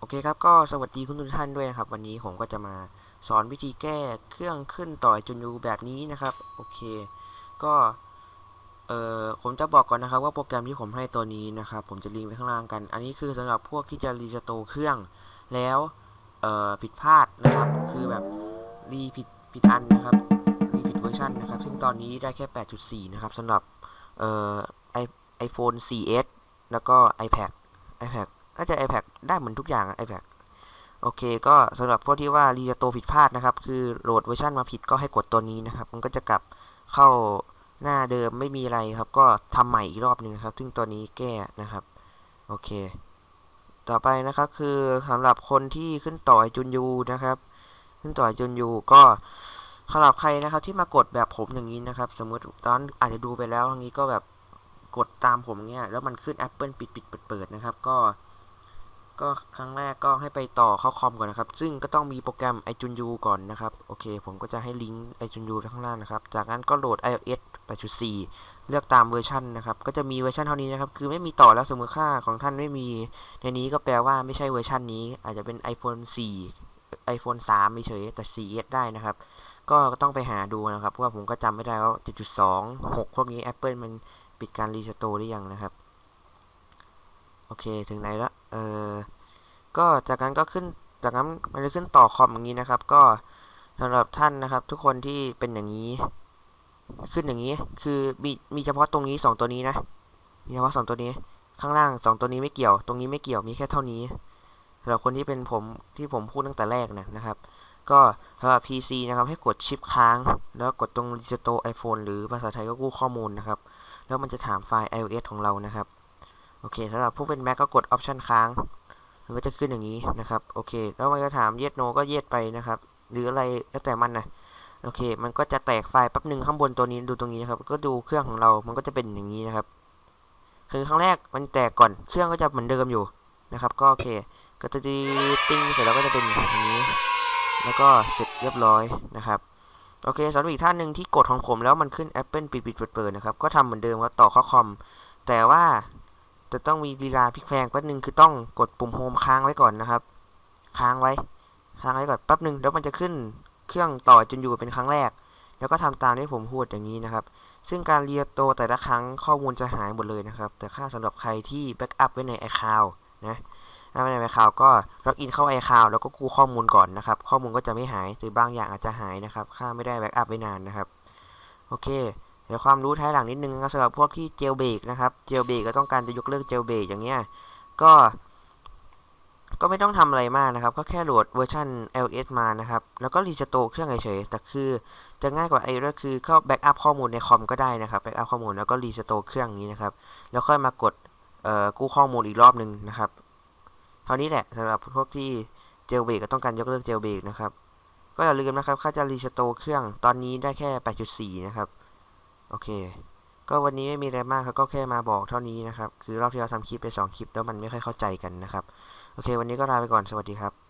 โอเคครับก็สวัสดีคุณทุกท่านด้วยนะครับ วันนี้ผมก็จะมาสอนวิธีแก้เครื่องขึ้นต่อจุนยูแบบนี้นะครับโอเค ก็เอ่อผมจะบอกก่อนนะครับว่าโปรแกรมที่ผมให้ตัวนี้นะครับ ผมจะลิงก์ไว้ข้างล่างกัน อันนี้คือสำหรับพวกที่จะรีสโตเครื่องแล้วเอ่อผิดพลาดนะครับ คือแบบรีผิดผิดอันนะครับรีผิดเวอร์ชันนะครับ ซึ่งตอนนี้ได้แค่ 8.4 นะครับสำหรับเอ่อไอไอโฟน 4S แล้วก็ iPad iPad น่าจะ iPad ได้เหมือนทุกอย่างอะ iPad โอเค ก็สำหรับพวกที่ว่ารีสโตผิดพลาดนะครับ คือโหลดเวอร์ชันมาผิดก็ให้กดตัวนี้นะครับ มันก็จะกลับเข้าหน้าเดิมไม่มีอะไรครับ ก็ทำใหม่อีกรอบหนึ่งครับ ซึ่งตัวนี้แก้นะครับ โอเค ต่อไปนะครับคือสำหรับคนที่ขึ้นต่อจุนยูนะครับ ขึ้นต่อจุนยูก็สำหรับใครนะครับที่มากดแบบผมอย่างนี้นะครับ สมมติตอนอาจจะดูไปแล้วอย่างนี้ก็แบบกดตามผมเงี้ยแล้วมันขึ้น Apple ปิดปิดเปิดเปิดนะครับ ก็ ก็ครั้งแรกก็ให้ไปต่อเข้าคอมก่อนนะครับ ซึ่งก็ต้องมีโปรแกรม iJunyu ก่อนนะครับ โอเค ผมก็จะให้ลิงก์ iJunyu ไว้ข้างล่างนะครับ จากนั้นก็โหลด iOS 8.4 เลือกตามเวอร์ชันนะครับ ก็จะมีเวอร์ชันเท่านี้นะครับ คือไม่มีต่อแล้วสมมติค่าของท่านไม่มี ในนี้ก็แปลว่าไม่ใช่เวอร์ชันนี้ อาจจะเป็น iPhone 4 iPhone 3เฉยแต่ 4S ได้นะครับ ก็ต้องไปหาดูนะครับ เพราะว่าผมก็จำไม่ได้ว่า7.2 6พวกนี้ Apple มันปิดการรีสโตร์หรือยังนะครับ โอเคถึงไหนละเออก็จากนั้นก็ขึ้นจากนั้นมันจะขึ้นต่อคอมอย่างนี้นะครับ ก็สำหรับท่านนะครับ ทุกคนที่เป็นอย่างนี้ ขึ้นอย่างนี้คือมีมีเฉพาะตรงนี้สองตัวนี้นะ มีเฉพาะสองตัวนี้ ข้างล่างสองตัวนี้ไม่เกี่ยว ตรงนี้ไม่เกี่ยวมีแค่เท่านี้สำหรับคนที่เป็นผมที่ผมพูดตั้งแต่แรกนะนะครับ ก็สำหรับ PC นะครับให้กดชิปค้าง แล้วกดตรง Restore iPhone หรือภาษาไทยก็กู้ข้อมูลนะครับ แล้วมันจะถามไฟล์ iOS ของเรานะครับ โอเคสำหรับผู้เป็น Mac ก็กด Option ค้างมันก็จะขึ้นอย่างนี้นะครับ โอเค แล้วมันก็ถาม yes no ก็ yes ไปนะครับ หรืออะไรแล้วแต่มันนะโอเค มันก็จะแตกไฟล์แป๊บหนึ่งข้างบนตัวนี้ดูตรงนี้นะครับ ก็ดูเครื่องของเรา มันก็จะเป็นอย่างนี้นะครับ คือครั้งแรกมันแตกก่อน เครื่องก็จะเหมือนเดิมอยู่นะครับ ก็โอเค ก็จะดีติ้งเสร็จแล้วก็จะเป็นอย่างนี้ แล้วก็เสร็จเรียบร้อยนะครับ โอเคสำหรับอีกท่านหนึ่งที่กดของผมแล้วมันขึ้น Apple ปิดปิดเปิดเปิดนะครับ ก็ทำเหมือนเดิมครับต่อเข้าคอม แต่ว่า จะต้องมีลีลาพลิกแพลงแป๊บนึงคือต้องกดปุ่มโฮมค้างไว้ก่อนนะครับ ค้างไว้ ค้างไว้ก่อนแป๊บนึงแล้วมันจะขึ้นเครื่องต่อจนอยู่เป็นครั้งแรก แล้วก็ทำตามที่ผมพูดอย่างนี้นะครับ ซึ่งการเรียโตแต่ละครั้งข้อมูลจะหายหมดเลยนะครับ แต่ค่าสำหรับใครที่แบ็กอัพไว้ใน iCloud นะถ้าไม่ใน iCloud ก็ล็อกอินเข้า iCloud แล้วก็กู้ข้อมูลก่อนนะครับ ข้อมูลก็จะไม่หายหรือบางอย่างอาจจะหายนะครับ ค่าไม่ได้แบ็กอัพไว้นานนะครับ โอเค เดี๋ยวความรู้ท้ายหลังนิดนึงนะสำหรับพวกที่เจลเบรกนะครับ เจลเบรกก็ต้องการจะยกเลิกเจลเบรกอย่างเงี้ย ก็ ก็ไม่ต้องทำอะไรมากนะครับ ก็แค่โหลดเวอร์ชัน LS มานะครับ แล้วก็รีสโตร์เครื่องเฉยๆ แต่คือจะง่ายกว่าไอ้ก็คือเข้าแบ็กอัพข้อมูลในคอมก็ได้นะครับ แบ็กอัพข้อมูลแล้วก็รีสโตร์เครื่องนี้นะครับ แล้วค่อยมากดกู้ข้อมูลอีกรอบหนึ่งนะครับ เท่านี้แหละสำหรับพวกที่เจลเบรกก็ต้องการยกเลิกเจลเบรกนะครับ ก็อย่าลืมนะครับค่าจะรีสโตร์เครื่องตอนนี้ได้แค่ 8.4 นะครับ โอเค ก็วันนี้ไม่มีอะไรมากครับก็แค่มาบอกเท่านี้นะครับ คือรอบที่เราทำคลิปไป 2 คลิปแล้วมันไม่ค่อยเข้าใจกันนะครับ โอเค วันนี้ก็ลาไปก่อน สวัสดีครับ